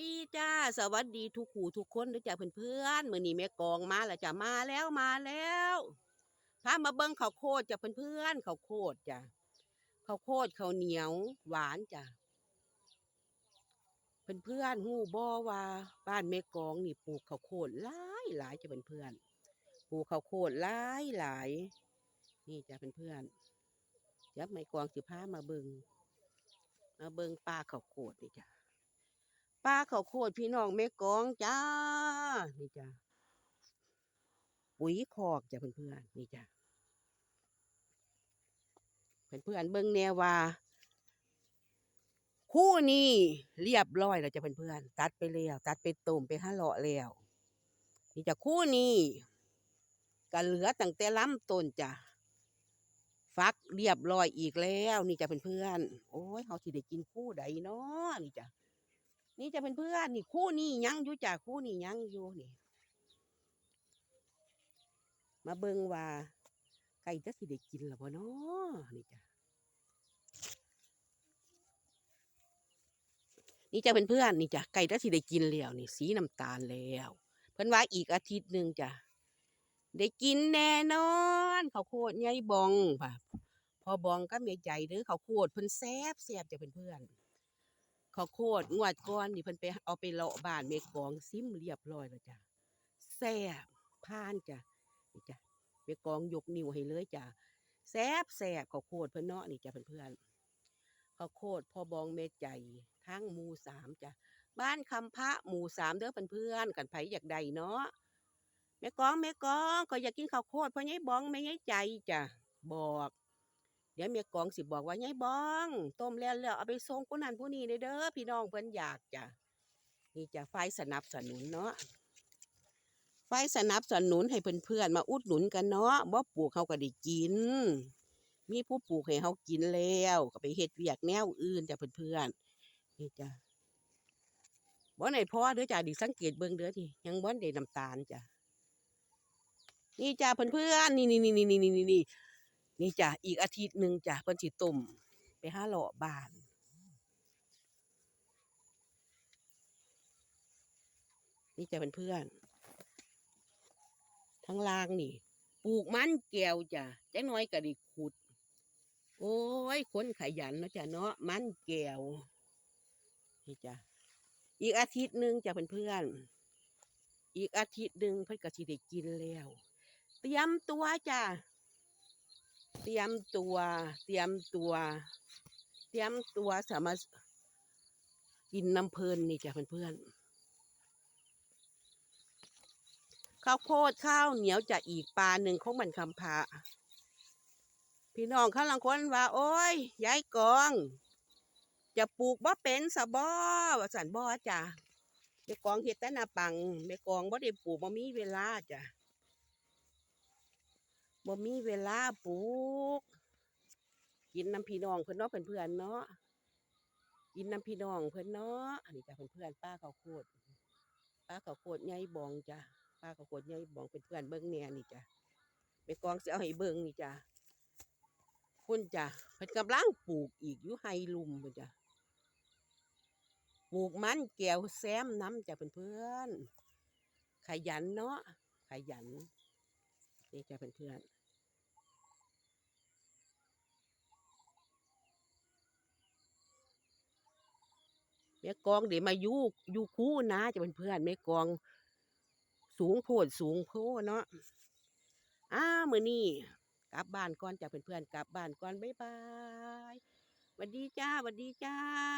ดีจ้า สวัสดีทุกขู่ทุกคนด้อจ้าเพื่อนๆมื้อนี้แม่กองมาแล้วจ้ามาแล้วมาแล้วพามาเบิ่งข้าวโพดจ้าเพื่อนๆข้าวโพดจ้าข้าวโพดข้าวเหนียว หวานจ้าเพื่อนๆฮู้บ่ว่าบ้านแม่กองนี่ปลูกข้าวโพดหลายหลายจ้าเพื่อนๆปลูกข้าวโพดหลายหลายนี่จ้าเพื่อนๆเดี๋ยวแม่กองสิพามาเบิ่งมาเบิ่งป่าข้าวโพดนี่จ้า ป้าเขาโคตรพี่น้องแม่กองจ้า นี่จ้าปุ๋ยคอกจ้ะเพื่อนๆนี่จ้าเพื่อนๆเบิ่งแนวว่าคู่นี้เรียบร้อยแล้วจ้ะเพื่อนๆตัดไปแล้วตัดไปต้มไปห้าเลาะแล้วนี่จ้ะคู่นี้ก็เหลือตั้งแต่ล้ำต้นจ้ะฟักเรียบร้อยอีกแล้ว นี่จ้ะเพื่อนๆโอ้ยเขาสิได้กินคู่ใดเนาะนี่จ้ะ นี่จะเป็นเพื่อนนี่คู่นี่ยังอยู่จ้ะคู่นี่ยังอยู่นี่ มาเบิงว่าไก่จะสิได้กินหรือบ่เนาะนี่จ้ะนี่จะเป็นเพื่อนนี่จ้ะไก่จะสิได้กินแล้วนี่ สีน้ำตาลแล้วเพิ่นว่าอีกอาทิตย์หนึ่งจ้ะได้กินแน่นอนเข้าวโพดยายบองป่ะพอบองก็เมียใจหรือเขาวโพดเพิ่นแซบแซบจะเป็นเพื่อน ข้าวโพดงวดก่อนนี่เพิ่นไปเอาไปเลาะบ้านเมกองซิมเรียบร้อยแล้วจ้ะแซ่บผ่านจ้ะนี่จ้ะเมกองยกนิ้วให้เลยจ้ะแซ่บแซ่บข้าวโพดเพิ่นเนาะนี่จ้ะเพื่อนๆข้าวโพดพ่อบองเมใจทั้งหมู่สามจ้ะบ้านคำพระหมู่สามเด้อเพื่อนๆกันไผอยากได้เนาะแม่กองแม่กองก็อยากกินข้าวโพดเพ่อยายบองแม่ยายใจจ้ะบอก เดี๋ยวเมียกองสิบอกว่ายายบอง ต้มแล้วแล้วเอาไปส่งผู้นั้นผู้นี้เด้อเด้อพี่น้องเพิ่นอยากจ้ะนี่จะไฟสนับสนุนเนาะไฟสนับสนุนให้เพื่อนๆมาอุดหนุนกันเนาะบ่ปลูกเขาก็ได้กิน มีผู้ปลูกให้เขากินแล้วก็ไปเฮ็ดเวียกแนวอื่นจ้ะเพื่อนๆนี่จ้ะบ่ไหนพ่อเด้อจ้ะดิสังเกตเบิ่งเด้อที่ยังบ่ได้น้ำตาลจ้ะนี่จ้ะเพื่อนๆนี่นี่นี่นี่นี่นี่ นี่จ้ะอีกอาทิตย์หนึ่งจ้ะเพิ่นสิต้มไปห้าเลาะบ้านนี่จะเป็นเพื่อน ทั้งล่างนี่ ปลูกมันแก้วจ้ะจักน้อยก็ได้ขุด โอ้ยคนขยันเนาะจ้ะเนาะมันแก้วนี่จ้ะอีกอาทิตย์หนึ่งจ้ะเพื่อนๆอีกอาทิตย์หนึ่งเพิ่อนก็สิได้กินแล้ว เตรียมตัวจ้ะ เตรียมตัว เตรียมตัว เตรียมตัวสามารถกินน้ำเพลินนี่จ้ะเพื่อนๆข้าวโพดข้าวเหนียวจะอีกปลาหนึ่งของมันคำพาพี่น้องข้างหลังคนว่า โอ้ยยายกอง จะปลูกบ่เป็นสะบ่ว่าสันบ่จ้ะแม่กองเฮ็ดแต่นาปังแม่กองบ่ได้ปลูกบ่มีเวลาจ้ะ บ่มีเวลาปลูก กินน้ำพี่น้องเพิ่อนเนาะเพื่อนเนาะกินน้ำพี่น้องเพิ่อนเนาะอันนี้จ้ะเพื่อนๆป้าเขาวโพดป้าเขาโพดใหญ่บองจ้ะป้าเขาโพดใหญ่บองเป็นเพื่อนเบิ่งแหน่ยนี่จ้ะไปกองเสิเอาให้เบิ่งนี่จ้ะคุณจ้ะเพิ่อนกำลังปลูกอีกอยู่ไฮลุมเพิ่นจ้ะปลูกมันแก้วแซมน้ำจ้ะเพื่อนๆขยันเนาะขยันนี่จ้ะเพื่อนๆ แม่กองเดี๋ยวมาอยู่อยู่คู่นะจะเป็นเพื่อนแม่กอง สูงโพดสูงโพดเนาะอ้ามือนี่กลับบ้านก่อนจะเป็นเพื่อนกลับบ้านก่อนบ๊ายบายสวัสดีจ้าสวัสดีจ้า